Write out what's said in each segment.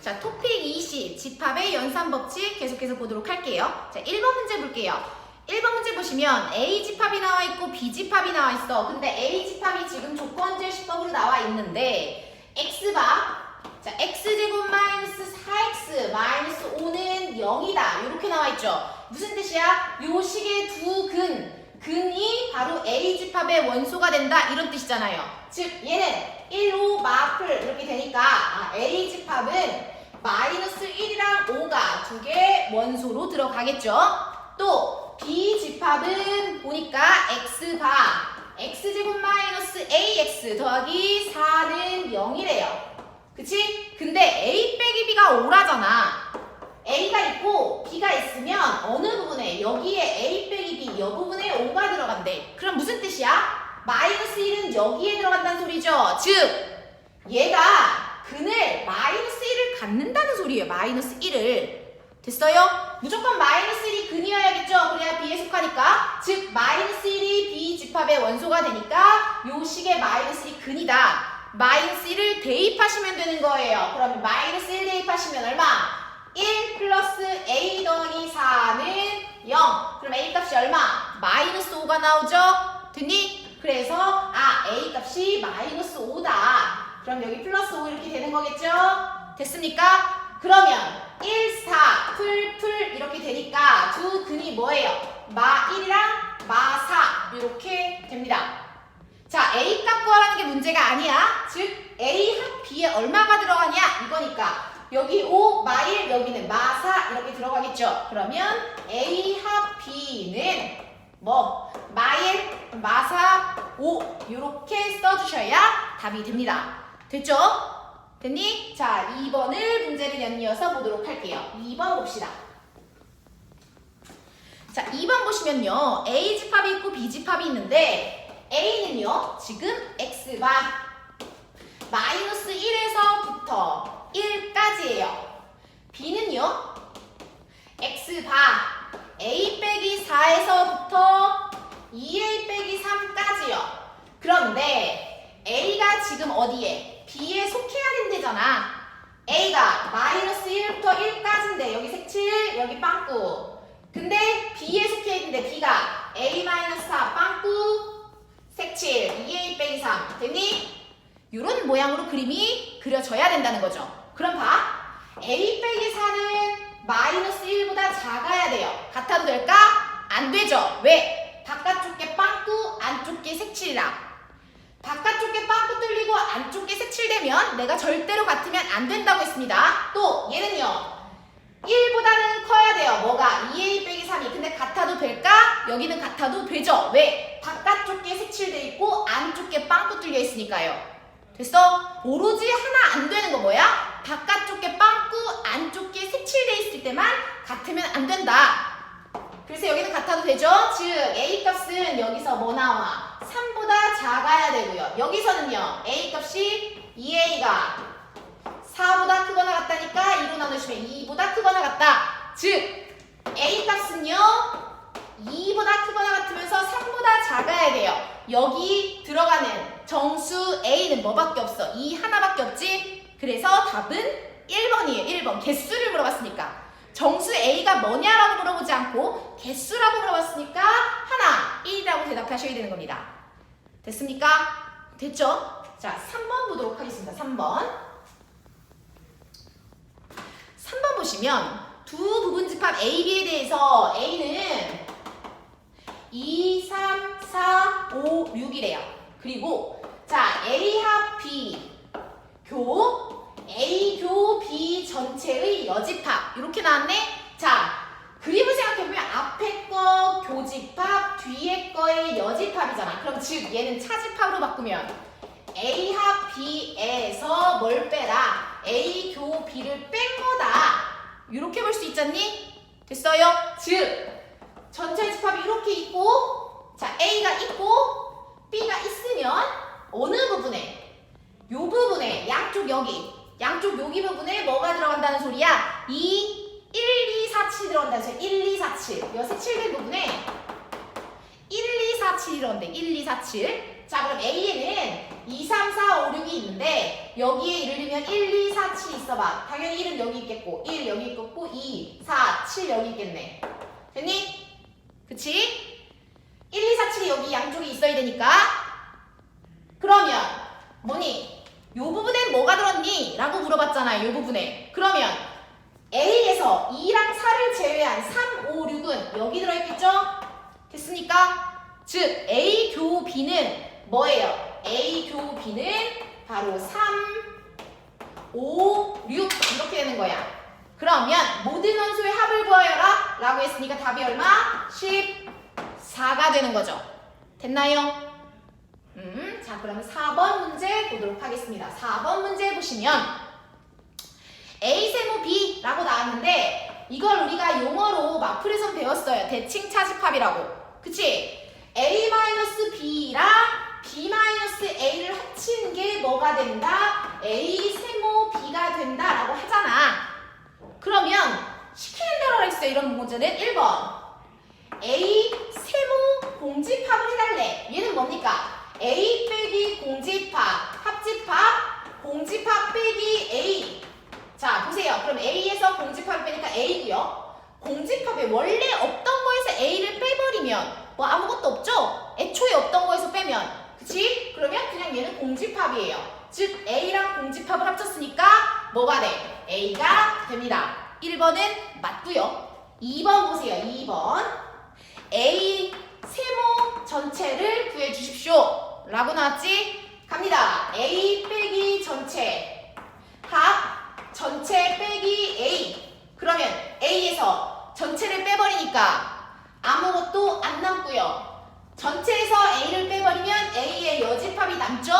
자, 토픽 20, 집합의 연산법칙 계속해서 보도록 할게요. 자, 1번 문제 볼게요. 1번 문제 보시면 A 집합이 나와 있고 B 집합이 나와 있어. 근데 A 집합이 지금 조건제시법으로 나와 있는데 X바 자, X제곱 마이너스 4X 마이너스 5는 0이다. 이렇게 나와 있죠. 무슨 뜻이야? 요 식의 두 근, 근이 바로 A 집합의 원소가 된다. 이런 뜻이잖아요. 즉, 얘는 1, 5, 마플 이렇게 되니까 아, A 집합은 마이너스 1이랑 5가 두 개 원소로 들어가겠죠. 또 B 집합은 보니까 X바 X제곱 마이너스 AX 더하기 4는 0이래요. 그치? 근데 A 빼기 B가 5라잖아. A가 있고 B가 있으면 어느 부분에 여기에 A 빼기 B 이 부분에 5가 들어간대. 그럼 무슨 뜻이야? 마이너스 1은 여기에 들어간다는 소리죠. 즉 얘가 근을 마이너스 1을 갖는다는 소리예요. 마이너스 1을. 됐어요? 무조건 마이너스 1이 근이어야겠죠? 그래야 B에 속하니까. 즉 마이너스 1이 B 집합의 원소가 되니까 요 식의 마이너스 1이 근이다. 마이너스 1을 대입하시면 되는 거예요. 그러면 마이너스 1 대입하시면 얼마? 1 플러스 A 더하기 4는 0. 그럼 A 값이 얼마? 마이너스 5가 나오죠? 됐니? 그래서 아 A 값이 마이너스 5다. 그럼 여기 플러스 5 이렇게 되는 거겠죠? 됐습니까? 그러면 1, 4, 풀, 풀 이렇게 되니까 두 근이 뭐예요? 마 1이랑 마 4 이렇게 됩니다. 자, A 값 구하라는 게 문제가 아니야. 즉, A 합 B에 얼마가 들어가냐? 이거니까. 여기 5, 마 1, 여기는 마 4 이렇게 들어가겠죠. 그러면 A 합 B는 뭐? 마 1, 마 4, 5 이렇게 써주셔야 답이 됩니다. 됐죠? 됐니? 자, 2번을 문제를 연이어서 보도록 할게요. 2번 봅시다. 자, 2번 보시면요. A 집합이 있고 B 집합이 있는데 A는요. 지금 X바 마이너스 1에서부터 1까지예요. B는요. X바 A 빼기 4에서부터 2A 빼기 3까지요. 그런데 A가 지금 어디에? B에 속해야 된대잖아. A가 마이너스 1부터 1까지인데 여기 색칠, 여기 빵꾸. 근데 B에 속해 있는데 B가 A 마이너스 4 빵꾸 색칠 2A 빼기 3 됐니? 이런 모양으로 그림이 그려져야 된다는 거죠. 그럼 봐. A 빼기 4는 마이너스 1보다 작아야 돼요. 같아도 될까? 안 되죠. 왜? 바깥쪽 게 빵꾸, 안쪽 게 색칠이라. 바깥쪽 게 빵꾸 뚫리고 안쪽 게 색칠되면 내가 절대로 같으면 안 된다고 했습니다. 또 얘는요. 1보다는 커야 돼요. 뭐가? 2a 빼기 3이. 근데 같아도 될까? 여기는 같아도 되죠. 왜? 바깥쪽 게 색칠돼 있고 안쪽 게 빵꾸 뚫려 있으니까요. 됐어? 오로지 하나 안 되는 거 뭐야? 바깥쪽 게 빵꾸, 안쪽 게 색칠돼 있을 때만 같으면 안 된다. 그래서 여기는 같아도 되죠? 즉 a 값은 여기서 뭐 나와? 3보다 작아야 되고요. 여기서는요. a 값이 2a가 4보다 크거나 같다니까 2로 나누시면 2보다 크거나 같다. 즉 a 값은요 2보다 크거나 같으면서 3보다 작아야 돼요. 여기 들어가는 정수 a는 뭐밖에 없어? 2 하나밖에 없지? 그래서 답은 1번이에요. 1번 개수를 물어봤으니까. 정수 a가 뭐냐라고 물어보지 않고 개수라고 물어봤으니까 하나 1이라고 대답하셔야 되는 겁니다. 됐습니까? 됐죠? 자 3번 보도록 하겠습니다. 3번 3번 보시면 두 부분 집합 A, B에 대해서 A는 2, 3, 4, 5, 6이래요. 그리고 자 A 합 B 교 A 교 B 전체의 여집합 이렇게 나왔네. 자 그림을 생각해보면 앞에 거 교집합 뒤에 거의 여집합이잖아. 그럼 즉 얘는 차집합으로 바꾸면 A 합 B에서 뭘 빼라? A 교 B를 뺀 거다. 이렇게 볼 수 있잖니? 됐어요? 즉 전체 집합이 이렇게 있고 자 A가 있고 B가 있으면 어느 부분에 요 부분에 양쪽 여기 양쪽 여기 부분에 뭐가 들어간다는 소리야? 2, 1, 2, 4, 7 들어간다는 소리야 1, 2, 4, 7요 색칠된 부분에 1, 2, 4, 7 이런데 1, 2, 4, 7 자, 그럼 A에는 2, 3, 4, 5, 6이 있는데 여기에 예를 들면 1, 2, 4, 7 있어봐. 당연히 1은 여기 있겠고 1 여기 있겠고 2, 4, 7 여기 있겠네. 됐니? 그치? 1, 2, 4, 7이 여기 양쪽에 있어야 되니까 그러면 뭐니? 요 부분엔 뭐가 들었니? 라고 물어봤잖아요. 요 부분에. 그러면 A에서 2랑 4를 제외한 3, 5, 6은 여기 들어있겠죠? 됐습니까? 즉 A 교 B는 뭐예요? A 교 B는 바로 3, 5, 6 이렇게 되는 거야. 그러면 모든 원소의 합을 구하여라 라고 했으니까 답이 얼마? 14가 되는 거죠. 됐나요? 음, 자 그러면 4번 문제 보도록 하겠습니다. 4번 문제 보시면 A 세모 B라고 나왔는데 이걸 우리가 용어로 마플에선 배웠어요. 대칭 차집합이라고. 그치? A-B랑 B-A를 합친 게 뭐가 된다? A 세모 B가 된다라고 하잖아. 그러면 시키는 대로 했어요. 이런 문제는 1번. A 세모 공집합을 해달래. 얘는 뭡니까? A 빼기 공집합, 합집합, 공집합 빼기 A. 자, 보세요. 그럼 A에서 공집합을 빼니까 A고요. 공집합에 원래 없던 거에서 A를 빼버리면 뭐 아무것도 없죠? 애초에 없던 거에서 빼면. 그치? 그러면 그냥 얘는 공집합이에요. 즉, A랑 공집합을 합쳤으니까 뭐가 돼? A가 됩니다. 1번은 맞고요. 2번 보세요. 2번. A 세모 전체를 구해 주십시오. 라고 나왔지? 갑니다. A 빼기 전체. 합 전체 빼기 A. 그러면 A에서 전체를 빼버리니까 아무것도 안 남고요. 전체에서 A를 빼버리면 A의 여집합이 남죠?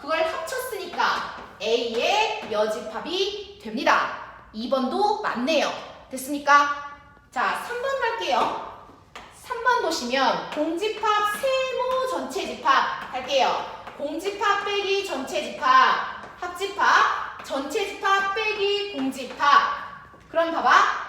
그걸 합쳤으니까 A의 여집합이 됩니다. 2번도 맞네요. 됐습니까? 자, 3번 갈게요. 3번 보시면 공집합 세모 전체 집합 할게요. 공집합 빼기 전체 집합 합집합 전체 집합 빼기 공집합 그럼 봐봐.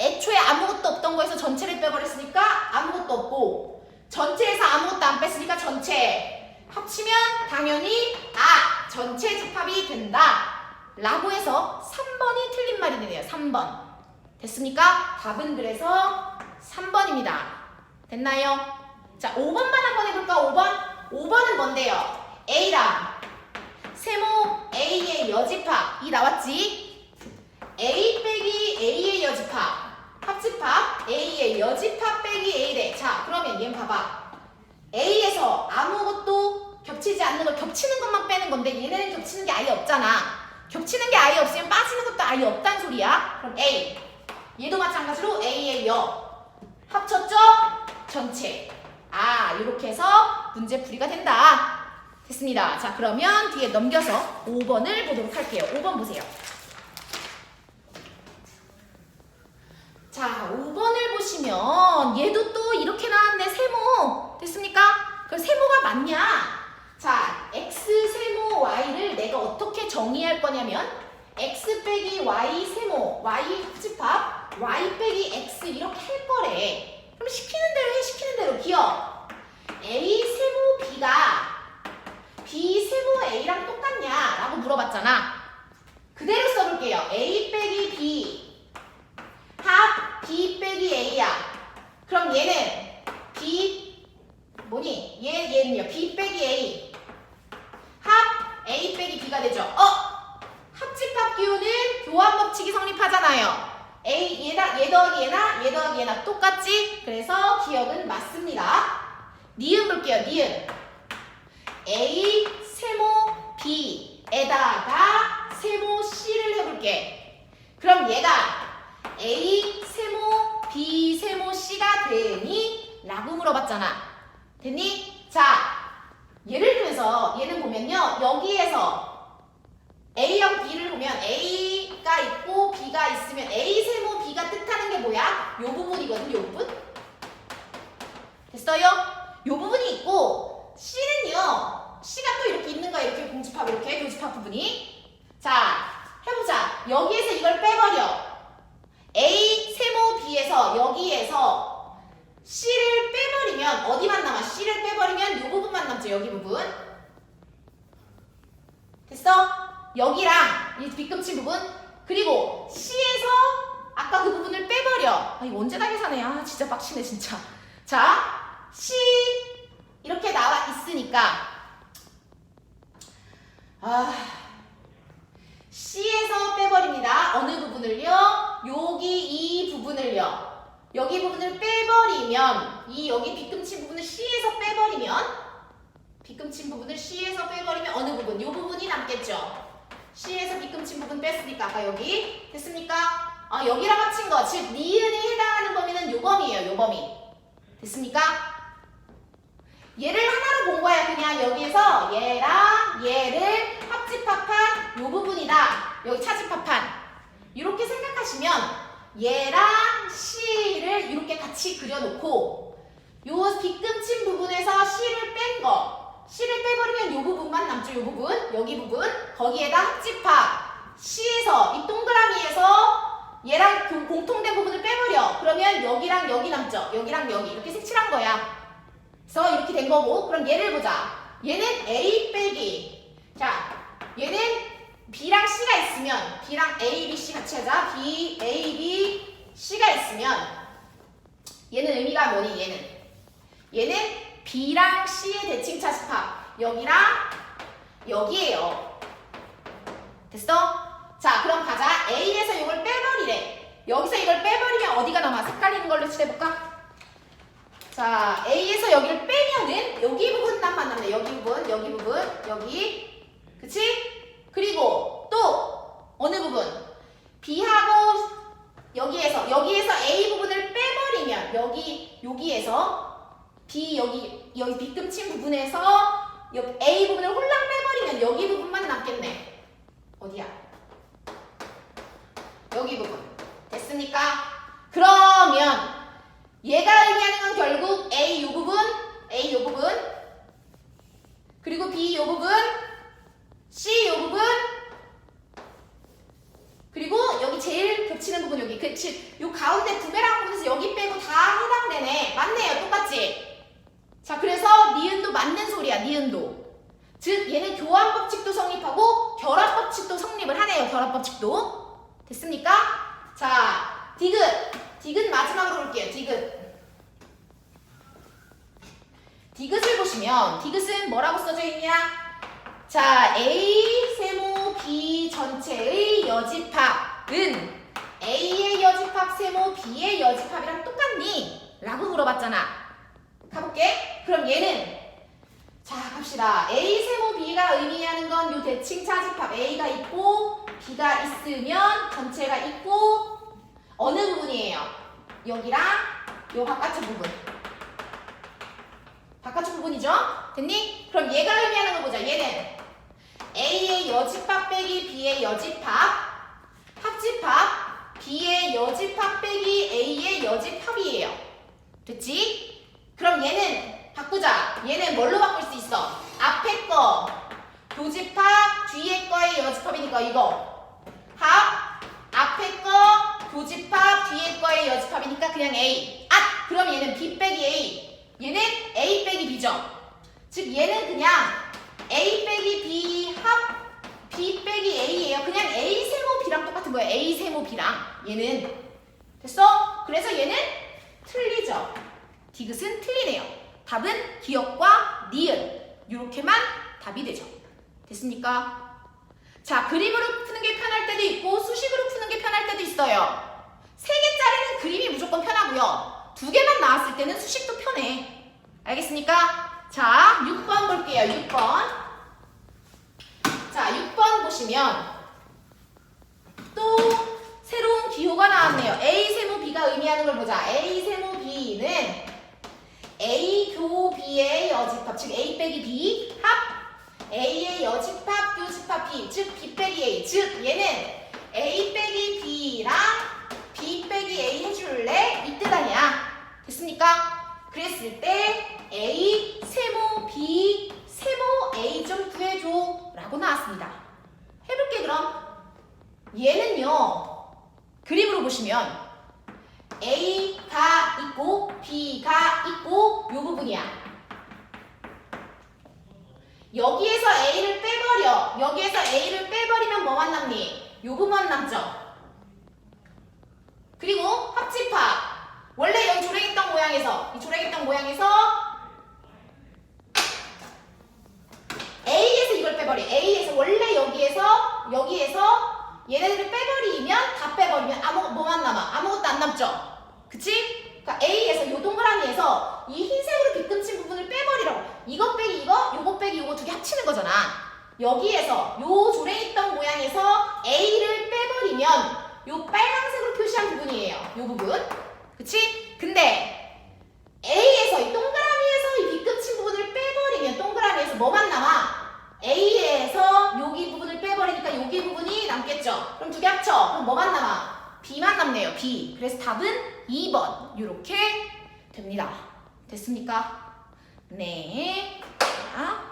애초에 아무것도 없던 거에서 전체를 빼버렸으니까 아무것도 없고 전체에서 아무것도 안 뺐으니까 전체. 합치면 당연히 아 전체 집합이 된다. 라고 해서 3번이 틀린 말이 되네요. 3번. 됐습니까? 답은 그래서 3번입니다. 됐나요? 자, 5번만 한번 해볼까? 5번? 5번은 뭔데요? A랑 세모 A의 여집합 이 나왔지? A 빼기 A의 여집합 합집합 A의 여집합 빼기 A래. 자, 그러면 얘는 봐봐. A에서 아무것도 겹치지 않는 걸 겹치는 것만 빼는 건데 얘네는 겹치는 게 아예 없잖아. 겹치는 게 아예 없으면 빠지는 것도 아예 없단 소리야. 그럼 A. 얘도 마찬가지로 A의 여 합쳤죠? 전체. 아 이렇게 해서 문제 풀이가 된다. 됐습니다. 자 그러면 뒤에 넘겨서 5번을 보도록 할게요. 5번 보세요. 자 5번을 보시면 얘도 또 이렇게 나왔네. 세모. 됐습니까? 그럼 세모가 맞냐? 자 x 세모 y를 내가 어떻게 정의할 거냐면 x 빼기 y 세모 y 합집합 y 빼기 x 이렇게 할 거래. 그럼 시키는 대로 해 시키는 대로 기억. a 세모 b가 b 세모 a랑 똑같냐? 라고 물어봤잖아. 그대로 써볼게요. a 빼기 b 합 b 빼기 a야. 그럼 얘는 b 뭐니? 얘 얘는요. b 빼기 a 합 a 빼기 b가 되죠. 어? 합집합 기호는 교환 법칙이 성립하잖아요. A 얘다 얘 더하기 얘나 얘 더하기 얘나 똑같지? 그래서 기억은 맞습니다. 니은 볼게요. 니은 A 세모 B에다가 세모 C를 해볼게. 그럼 얘가 A 세모 B 세모 C가 되니? 라고 물어봤잖아. 됐니? 자, 예를 들어서 얘는 보면요. 여기에서 A형 B를 보면 있고 B가 있으면 A 세모 B가 뜻하는 게 뭐야? 요 부분이거든, 요 부분. 됐어요? 요 부분이 있고 C는요. C가 또 이렇게 있는 거야. 이렇게 공집합 이렇게 교집합 부분이. 자, 해보자. 여기에서 이걸 빼버려. A 세모 B에서 여기에서 C를 빼버리면 어디만 남아? C를 빼버리면 이 부분만 남죠. 여기 부분. 됐어? 여기랑 이 뒤꿈치 부분 그리고 C에서 아까 그 부분을 빼버려. 아, 이거 언제 다 계산해? 아, 진짜 빡치네, 진짜. 자, C 이렇게 나와 있으니까 아, C에서 빼버립니다. 어느 부분을요? 여기 이 부분을요. 여기 부분을 빼버리면 이 여기 뒤꿈치 부분을 C에서 빼버리면 뒤꿈치 부분을 C에서 빼버리면 어느 부분? 이 부분이 남겠죠. C에서 뒤꿈치 부분 뺐으니까 아까 여기 됐습니까? 아 여기랑 합친 거, 즉 니은이 해당하는 범위는 요 범위예요. 요 범위. 됐습니까? 얘를 하나로 본 거야. 그냥 여기에서 얘랑 얘를 합집합한 요 부분이다. 여기 차집합한. 이렇게 생각하시면 얘랑 C를 이렇게 같이 그려놓고 요 뒤꿈치 부분에서 C를 뺀 거. C를 빼버리면 요 부분만 남죠. 요 부분. 여기 부분. 거기에다 합집합. C에서 이 동그라미에서 얘랑 그 공통된 부분을 빼버려. 그러면 여기랑 여기 남죠. 여기랑 여기. 이렇게 색칠한 거야. 그래서 이렇게 된 거고 그럼 얘를 보자 얘는 A 빼기 자 얘는 B랑 C가 있으면 B랑 A, B, C 같이 하자 B, A, B, C가 있으면 얘는 의미가 뭐니 얘는 얘는 B랑 C의 대칭 차 집합 여기랑 여기에요 됐어? 자 그럼 가자 A에서 이걸 빼버리래 여기서 이걸 빼버리면 어디가 남아? 색깔 있는 걸로 칠해볼까? 자, A에서 여기를 빼면은 여기 부분만 남네. 여기 부분, 여기 부분, 여기. 그치? 그리고 또 어느 부분? B하고 여기에서 여기에서 A 부분을 빼버리면 여기 여기에서 B 여기 여기 뒤꿈치 부분에서 여기 A 부분을 홀랑 빼버리면 여기 부분만 남겠네. 어디야? 여기 부분. 됐습니까? 그러면 얘가 의미하는 건 결국 A 요 부분, A 요 부분, 그리고 B 요 부분, C 요 부분, 그리고 여기 제일 겹치는 부분 여기 그치 요 가운데 부메랑 부분에서 여기 빼고 다 해당되네 맞네요 똑같지 자 그래서 니은도 맞는 소리야 니은도. 즉 얘는 교환 법칙도 성립하고 결합 법칙도 성립을 하네요 결합 법칙도. 됐습니까? 자 디귿. 디귿 마지막으로 볼게요 디귿. 디귿을 보시면 디귿은 뭐라고 써져 있냐? 자 A 세모 B 전체의 여집합은 A의 여집합 세모 B의 여집합이랑 똑같니? 라고 물어봤잖아 가볼게 그럼 얘는 자 갑시다 A 세모 B가 의미하는 건 요 대칭 차집합 A가 있고 B가 있으면 전체가 있고 어느 부분이에요? 여기랑 요 바깥쪽 부분. 바깥쪽 부분이죠? 됐니? 그럼 얘가 의미하는 거 보자. 얘는 A의 여집합 빼기 B의 여집합 합집합 B의 여집합 빼기 A의 여집합이에요. 됐지? 그럼 얘는 바꾸자. 얘는 뭘로 바꿀 수 있어? 앞에 거 교집합 뒤에 거의 여집합이니까 이거 합 앞에 거 교집합 뒤에 거의 여집합이니까 그냥 A. 아, 그럼 얘는 B 빼기 A. 얘는 A 빼기 B죠. 즉 얘는 그냥 A 빼기 B 합 B 빼기 A예요. 그냥 A 세모 B랑 똑같은 거예요. A 세모 B랑 얘는 됐어? 그래서 얘는 틀리죠. 디귿은 틀리네요. 답은 기억과 니은 이렇게만 답이 되죠. 됐습니까? 자, 그림으로 푸는 게 편할 때도 있고 수식으로 푸는 게 편할 때도 있어요. 세 개짜리는 그림이 무조건 편하고요. 두 개만 나왔을 때는 수식도 편해. 알겠습니까? 자, 6번 볼게요. 6번. 자, 6번 보시면 또 새로운 기호가 나왔네요. A 세모 B가 의미하는 걸 보자. A 세모 B는 A 교 B의 여집합, 즉 A 빼기 B 합 A의 여집합 교집합 B, 즉 B 빼기 A, 즉 얘는 A 빼기 B랑 B 빼기 A 해줄래? 이뜻 아니야. 됐습니까? 그랬을 때 A 세모 B 세모 A 좀 구해줘 라고 나왔습니다. 해볼게 그럼. 얘는요. 그림으로 보시면 A가 있고 B가 있고 요 부분이야. 여기에서 A를 빼버려. 여기에서 A를 빼버리면 뭐만 남니? 요 부분만 남죠. 그리고 합집합. 원래 여기 조랭이떡 모양에서 이 조랭이떡 모양에서 A에서 이걸 빼버려. A에서 원래 여기에서 여기에서 얘네들을 빼버리면 다 빼버리면 아무 뭐만 남아? 아무것도 안 남죠. 그치? 그러니까 A에서 요 동그라미에서 이 흰색으로 빗금친 부분을 빼버리라고. 이거 빼기 이거, 요거 빼기 요거 두 개 합치는 거잖아. 여기에서 요 조랭이떡 모양에서 A를 빼버리면 요 빨강색으로 표시한 부분이에요. 요 부분. 그치? 근데 A에서 이 동그라미에서 이 빗금친 부분을 빼버리면 동그라미에서 뭐만 남아? A에서 여기 부분을 빼버리니까 여기 부분이 남겠죠? 그럼 두 개 합쳐. 그럼 뭐만 남아? B만 남네요. B. 그래서 답은 2번. 이렇게 됩니다. 됐습니까? 네. 자.